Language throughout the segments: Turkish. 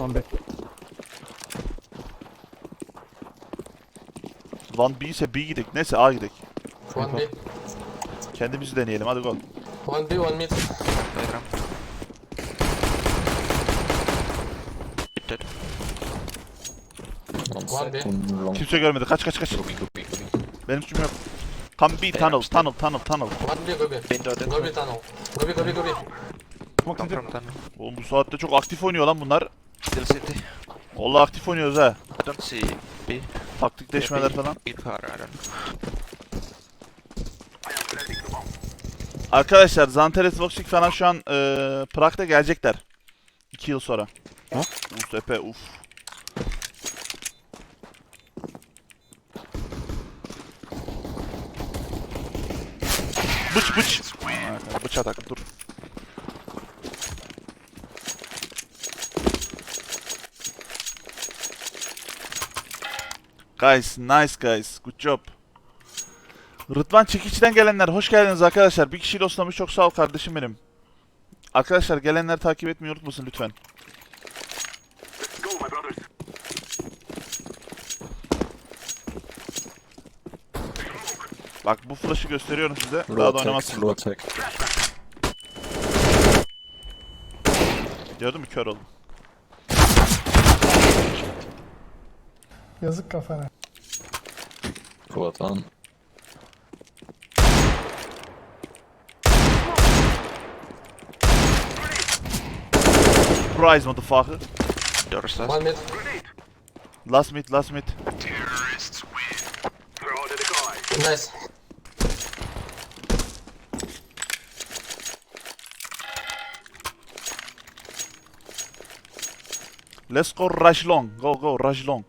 One B. One B ise B gidek. Neyse A gidek. One B. Kendimizi deneyelim hadi gol. One B, one mid. Hit dead. One B. Kimse görmedi. Kaç kaç kaç. Looking. Benim suçum yok. Come B tunnel tunnel tunnel tunnel. One B, go B. Window dead. Go B tunnel. Go B, go B, go B. Smoke Come city. from tunnel. Oğlum bu saatte çok aktif oynuyor lan bunlar. Still city. Vallahi aktif oynuyoruz ha. I don't see B. Taktikleşmeler falan. Be far, I don't know. Arkadaşlar Zanteres Voxic falan şu an eee Prag'da gelecekler. 2 yıl sonra. Ha? Uf epe uf. Bıç bıç. Aa, Bıç atak dur. Guys, nice guys. Good job. Rıdvan Çekiç'ten gelenler hoş geldiniz arkadaşlar. Bir kişiyle oslamış çok sağ ol kardeşim benim. Arkadaşlar gelenleri takip etmeyi unutmasın lütfen. Bak bu flash'ı gösteriyorum size. Daha da oynamazsınız. bak. Gördün mü kör oldum. Yazık kafana. Quad on. Surprise motherfucker. Doors last. One mid. Last mid last mid. Nice. Let's go rush long. Go go rush long.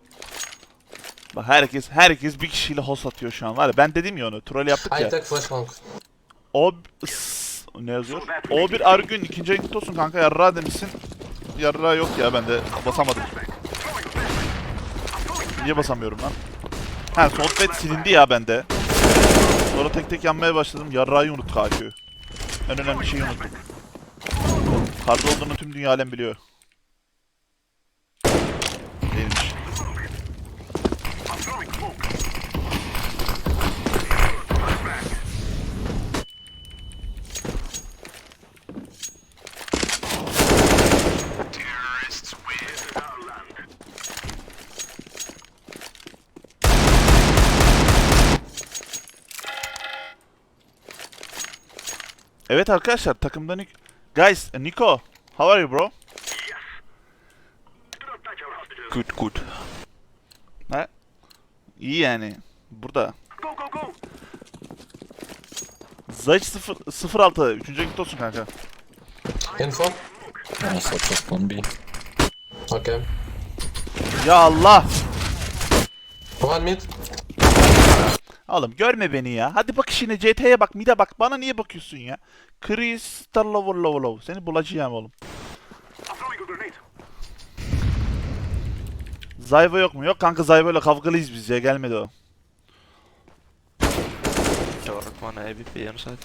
Bak herkes herkes bir kişiyle host atıyor şu an. Var ya ben dedim ya onu. Troll yaptık ya. take flash long. O s- ne yazıyor? O bir Argün ikinci renk olsun kanka yarra demişsin. Yarra yok ya ben de basamadım. Niye basamıyorum lan? Ha sohbet silindi ya bende. Sonra tek tek yanmaya başladım. Yarrayı unut KQ. En önemli şeyi unuttum. Karda olduğunu tüm dünya alem biliyor. Evet arkadaşlar takımdan ilk... Guys, Nico, how are you bro? Good, good. İyi yani. Burada. Zayç 0 06 3. renk olsun kanka. Info. Also just one B. Okay. Ya Allah! One mid. Oğlum görme beni ya. Hadi işine CT'ye bak, mide bak. Bana niye bakıyorsun ya? Chris Star Lover Lover Lover. Seni bulacağım oğlum. Zayva yok mu? Yok kanka Zayva ile kavgalıyız biz ya. Gelmedi o. Door one AVP on side.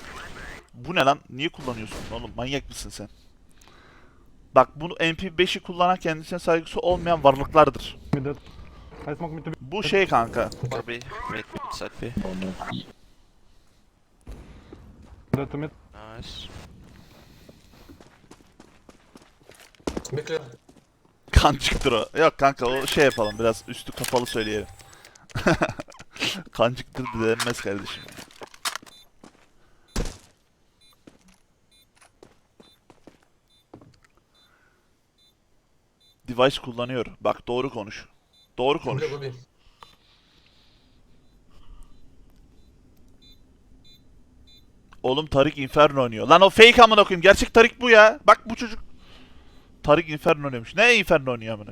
Bu ne lan? Niye kullanıyorsun oğlum? Manyak mısın sen? Bak bunu MP5'i kullanan kendisine saygısı olmayan varlıklardır. Bu şey kanka. Mid, to mid. Nice. Be clear. Kancıktır o. Yok kanka o şey yapalım biraz üstü kapalı söyleyelim. Kancıktır denmez kardeşim. Device kullanıyor. Bak doğru konuş. Doğru konuş. Go B. Oğlum Tarik Inferno oynuyor. Lan o fake amına koyayım. Gerçek Tarik bu ya. Bak bu çocuk. Tarik Inferno oynuyormuş. Ne Inferno oynuyor amına?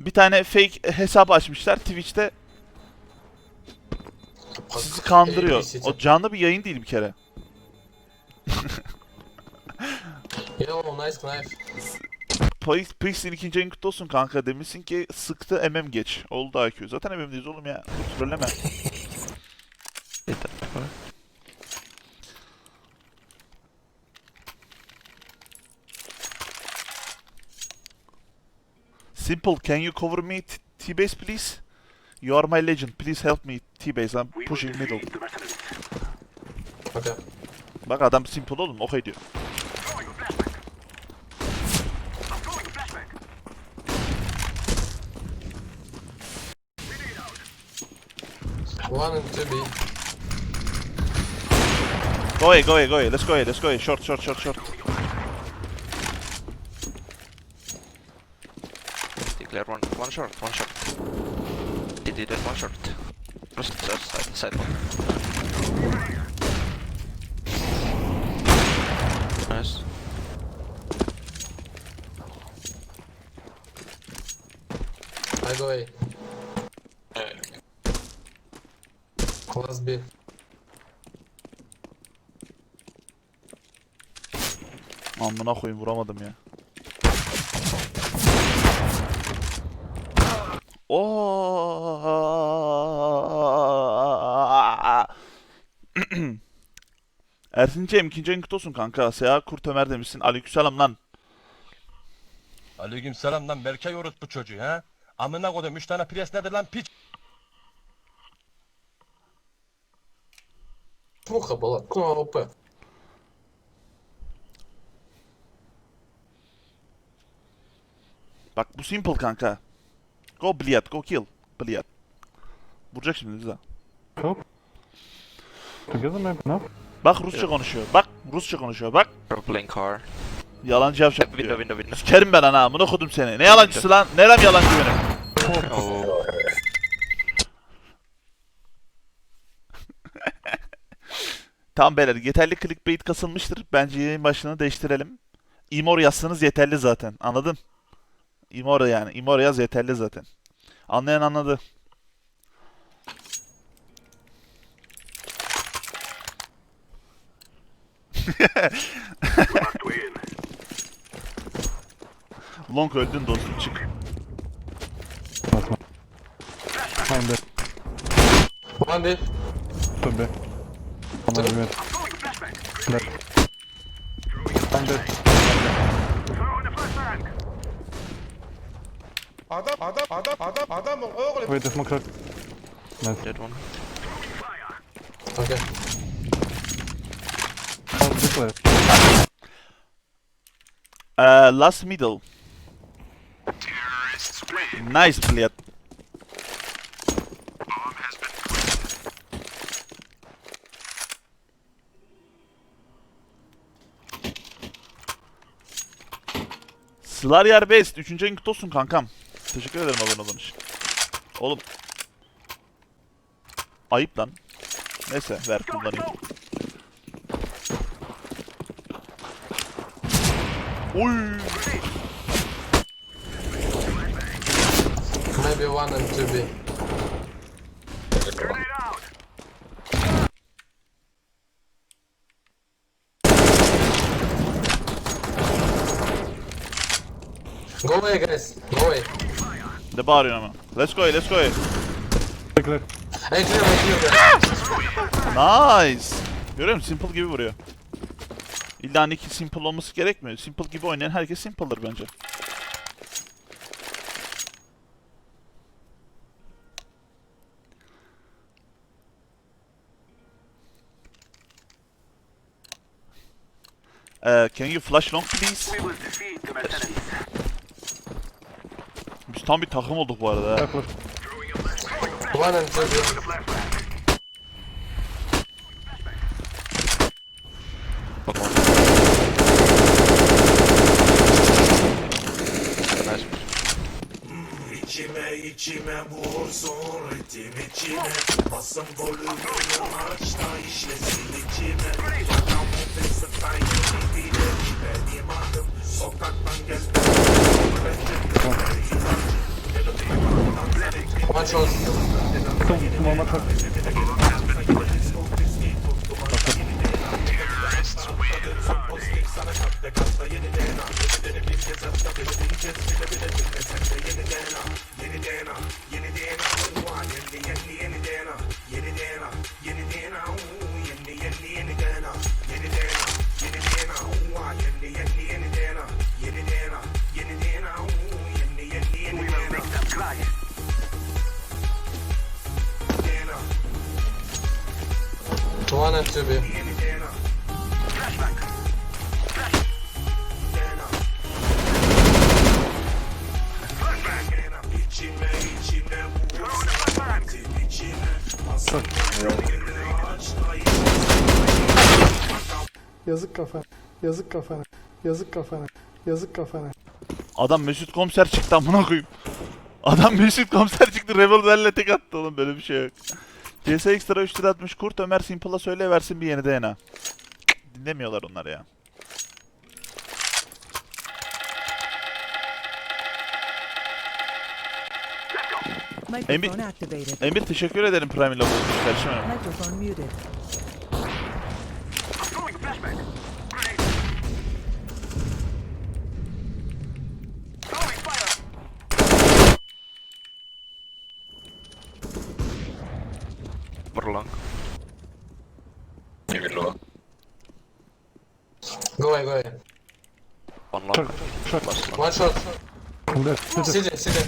Bir tane fake hesap açmışlar Twitch'te. Sizi kandırıyor. O canlı bir yayın değil bir kere. Yo, nice knife. Priest- Priest'in ikinci ayın kutlu olsun kanka demişsin ki sıktı MM geç. Oldu IQ. Zaten MM'deyiz oğlum ya. Trolleme. Simple, can you cover me T- T-base please? You are my legend. Please help me T-base. I'm pushing middle. Okay. Bak adam simple oğlum. Okay diyor. One and two B. Go away, go away, go away. Let's go away, let's go away. Short, short, short, short. Declare one, one short, one short. Did you one short? Just side, side, side one. Nice. I go A. Last B. Amına koyayım vuramadım ya. Oo. Ersin'ciğim ikinci ayın kutlu olsun kanka. Seha Kurt Ömer demişsin. Aleykümselam lan. Aleyküm selam lan Berkay orospu çocuğu ha. Amına koydum 3 tane pres nedir lan piç. Муха была. Ну, АВП. Bak bu simple kanka. Go Bliat, go kill. Bliat. Vuracak şimdi Liza. Help. Together maybe, no? Bak Rusça konuşuyor. Bak Rusça konuşuyor. Bak Purple car. yalancı yavşak Window, diyor. window, window. Sikerim ben ana amına kodum seni. Ne yalancısı lan? Nerem yalancı benim? Oh. Tamam beyler yeterli clickbait kasılmıştır. Bence yayın başlığını değiştirelim. Imor yazsanız yeterli zaten. Anladın? Imor yani. Imor yaz yeterli zaten. Anlayan anladı. Long öldün dostum çık. Nice smoke. I'm dead. One B. Two B. I'm on the mid. Dead. I'm dead. Adam adam adam adam adam oğlum. Wait, the smoke cracked. Nice. Dead one. Okay. Oh, this way. Uh, last middle. Nice блядь. Slaryar Best. Üçüncü ayın kutlu olsun kankam. Teşekkür ederim abone olduğun için. Oğlum. Ayıp lan. Neyse ver kullanayım. Oy. Maybe one and two B. Go away, guys. Go away. Ne bağırıyorsun ama? Let's go, let's go. Clear. Clear, guys. Nice. Görüyor musun? Simple gibi vuruyor. İlla Nick'in simple olması gerekmiyor. Simple gibi oynayan herkes simple'dır bence. Uh, can you flash long please? Biz tam bir takım olduk bu arada. ha. One and two B. One more. Nice. İçime içime vursun ritim içime Basın volümünü aç da işlesin içime Adam nefesi kaybı bile benim adım Sokaktan gel One shot. Kısa vursun ama tak. Terrorists win. Golünü açta Yazık kafana. Yazık kafana. Yazık kafana. Yazık kafana. Adam Mesut komiser çıktı amına koyayım. Adam Mesut komiser çıktı revolverle tek attı oğlum böyle bir şey yok. CS Extra 3 lira atmış Kurt Ömer Simple'a söyle versin bir yeni DNA. Dinlemiyorlar onlar ya. Activated. Emir teşekkür ederim Prime ile kardeşim benim. Microphone muted. Over long. Maybe low. Go away, go away. One long. Short. Last long. One shot. Left. City. CJ, CJ.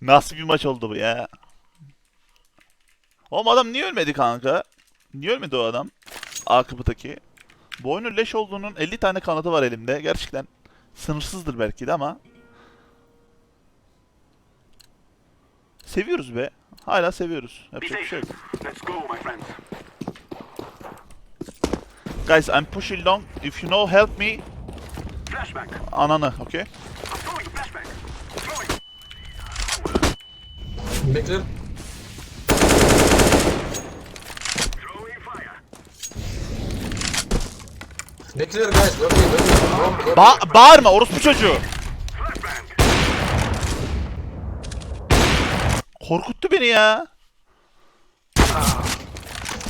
Nasıl bir maç oldu bu ya? Oğlum adam niye ölmedi kanka? Niye ölmedi o adam? Akıbıtaki. Bu oyunun leş olduğunun 50 tane kanıtı var elimde. Gerçekten sınırsızdır belki de ama Seviyoruz be. Hala seviyoruz. Yapacak bir şey yok. Guys, I'm pushing long. If you know, help me. Ananı, okay? Big clear, guys. Go B, go B. Go, go B. Ba bağırma orospu çocuğu. Korkuttu beni ya.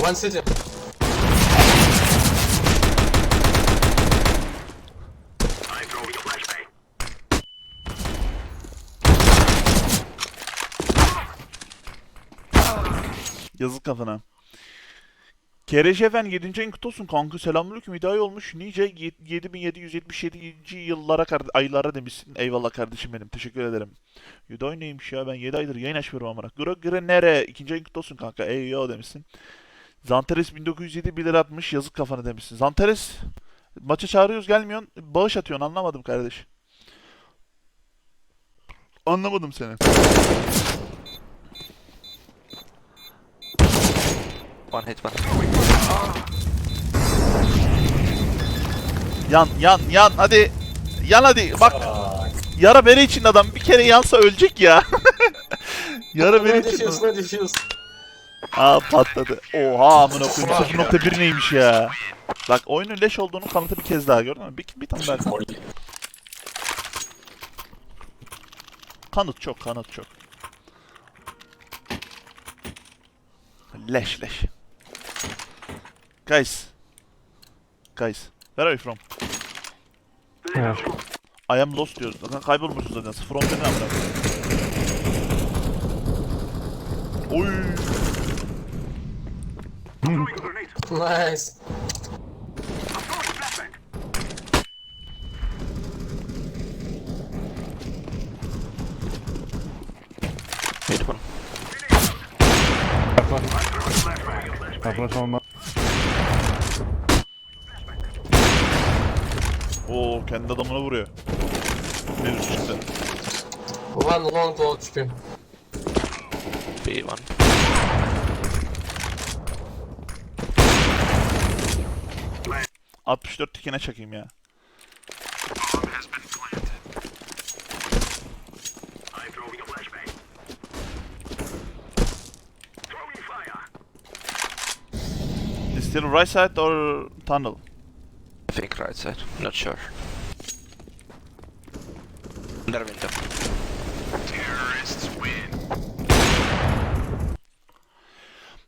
One city. Yazık kafana. Kereşefen 7. ayın kutlu olsun. Kanka selamünaleyküm. Hidayet olmuş. Nice ye- 7777. yıllara aylara demişsin. Eyvallah kardeşim benim. Teşekkür ederim. Hidayet neymiş ya? Ben 7 aydır yayın açmıyorum amına. Gro gre nere? 2. ayın kutlu olsun kanka. Ey yo demişsin. Zanteres 1907 1 lira atmış. Yazık kafana demişsin. Zanteres maça çağırıyoruz gelmiyorsun. Bağış atıyorsun. Anlamadım kardeş. Anlamadım seni One hit, one. Yan yan yan hadi. Yan hadi bak. Yara bere için adam bir kere yansa ölecek ya. Yara bere için. defuse. Aa patladı. Oha amına koyayım 0.1 neymiş ya. Bak oyunun leş olduğunu kanıtı bir kez daha gördün mü? Bir, bir tane daha. Kanıt çok kanıt çok. Leş leş. Guys. Guys. Where are you from? Yeah. I am lost diyoruz. Zaten kaybolmuşuz zaten. Sıfır on ne koyayım. Oy. Nice. Mid one. Flash olma. Oo kendi adamına vuruyor. Bir üst çıktı. One long low HP. B one. Cık, 64 tikine çakayım ya. Is still right side or tunnel? Think right side. Not sure. Under window.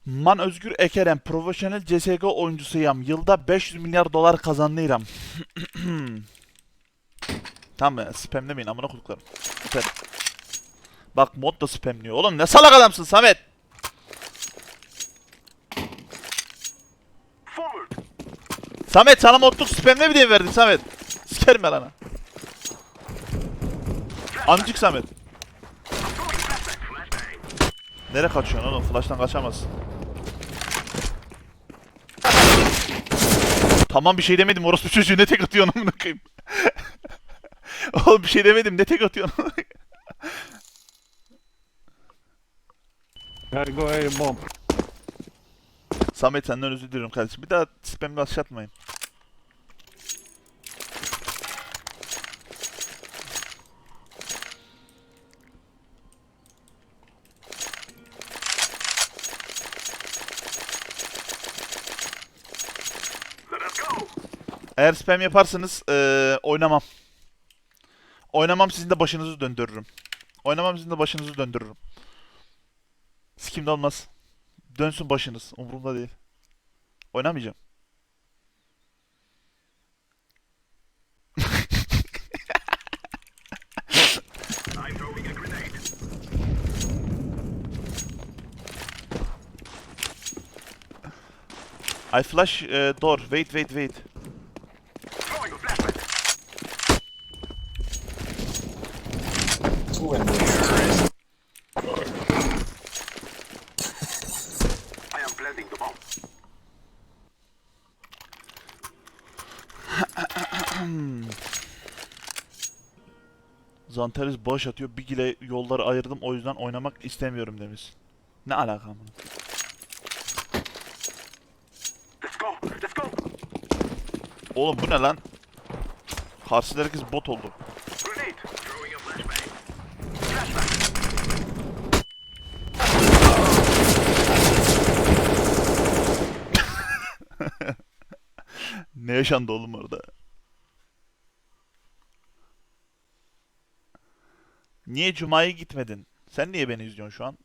Man Özgür Ekerem, profesyonel CSGO oyuncusuyum. Yılda 500 milyar dolar kazanıyorum. tamam be, spamlemeyin amına koduklarım. Spam. Bak mod da spamliyor. Oğlum ne salak adamsın Samet. Samet sana modluk spamle mi diye verdin Samet? Sikerim ben ana. Amcık Samet. Nereye kaçıyorsun oğlum? Flash'tan kaçamazsın. Tamam bir şey demedim orospu çocuğu ne tek atıyorsun amına koyayım. Oğlum bir şey demedim ne tek atıyorsun Gotta go A bomb. Samet senden özür diliyorum kardeşim. Bir daha spamle atmayın. Eğer spam yaparsanız eee, oynamam. Oynamam sizin de başınızı döndürürüm. Oynamam sizin de başınızı döndürürüm. Sikimde olmaz. Dönsün başınız. Umurumda değil. Oynamayacağım. I flash uh, door. Wait, wait, wait. Two windows. Zanteris bağış atıyor. Bir gile yolları ayırdım o yüzden oynamak istemiyorum demiş. Ne alaka bunun? Oğlum bu ne lan? Karşıda herkes bot oldu. ne yaşandı oğlum orada? Niye Cuma'ya gitmedin? Sen niye beni izliyorsun şu an?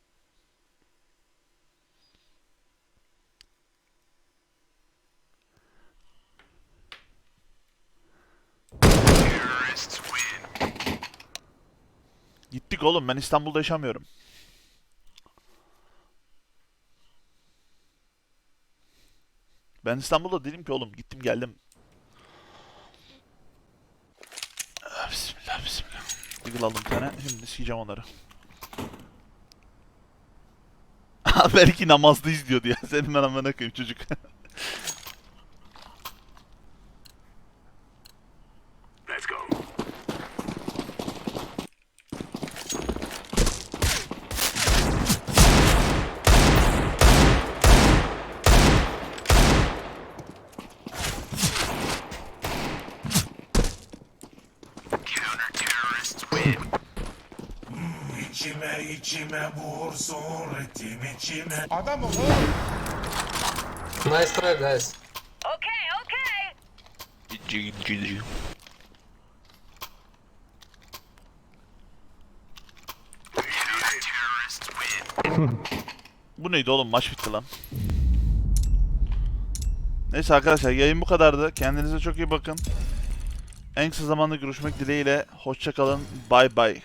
Gittik oğlum ben İstanbul'da yaşamıyorum. Ben İstanbul'da değilim ki oğlum. Gittim geldim. Deagle aldım bir tane. Şimdi sikeceğim onları. Belki namazda izliyordu ya. Senin ben amına koyayım çocuk. İçime içime vursun ritim içime Adam ol Nice try guys. GG. Bu neydi oğlum? Maç bitti lan. Neyse arkadaşlar yayın bu kadardı. Kendinize çok iyi bakın. En kısa zamanda görüşmek dileğiyle. Hoşçakalın. Bye bye.